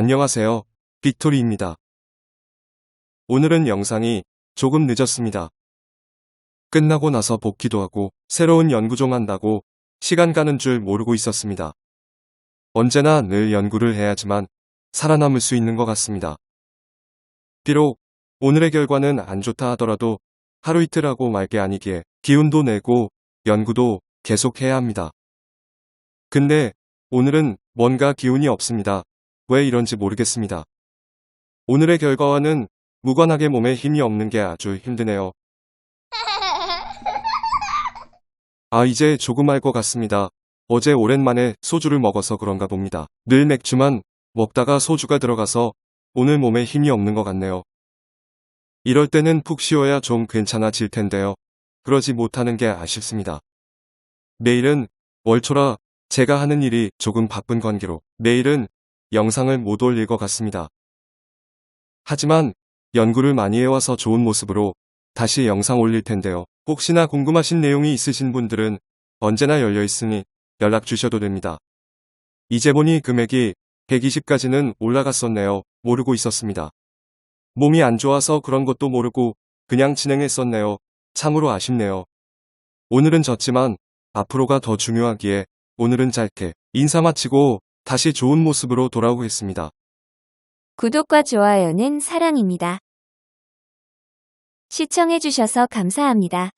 안녕하세요. 빅토리입니다. 오늘은 영상이 조금 늦었습니다. 끝나고 나서 복귀도 하고 새로운 연구종 한다고 시간 가는 줄 모르고 있었습니다. 언제나 늘 연구를 해야지만 살아남을 수 있는 것 같습니다. 비록 오늘의 결과는 안 좋다 하더라도 하루 이틀 하고 말게 아니기에 기운도 내고 연구도 계속 해야 합니다. 근데 오늘은 뭔가 기운이 없습니다. 왜 이런지 모르겠습니다. 오늘의 결과와는 무관하게 몸에 힘이 없는 게 아주 힘드네요. 아, 이제 조금 알 것 같습니다. 어제 오랜만에 소주를 먹어서 그런가 봅니다. 늘 맥주만 먹다가 소주가 들어가서 오늘 몸에 힘이 없는 것 같네요. 이럴 때는 푹 쉬어야 좀 괜찮아질 텐데요. 그러지 못하는 게 아쉽습니다. 내일은 월초라 제가 하는 일이 조금 바쁜 관계로 내일은 영상을 못 올릴 것 같습니다. 하지만 연구를 많이 해와서 좋은 모습으로 다시 영상 올릴 텐데요. 혹시나 궁금하신 내용이 있으신 분들은 언제나 열려 있으니 연락 주셔도 됩니다. 이제 보니 금액이 120까지는 올라갔었네요. 모르고 있었습니다. 몸이 안 좋아서 그런 것도 모르고 그냥 진행했었네요. 참으로 아쉽네요. 오늘은 졌지만 앞으로가 더 중요하기에 오늘은 짧게 인사 마치고 다시 좋은 모습으로 돌아오겠습니다. 구독과 좋아요는 사랑입니다. 시청해주셔서 감사합니다.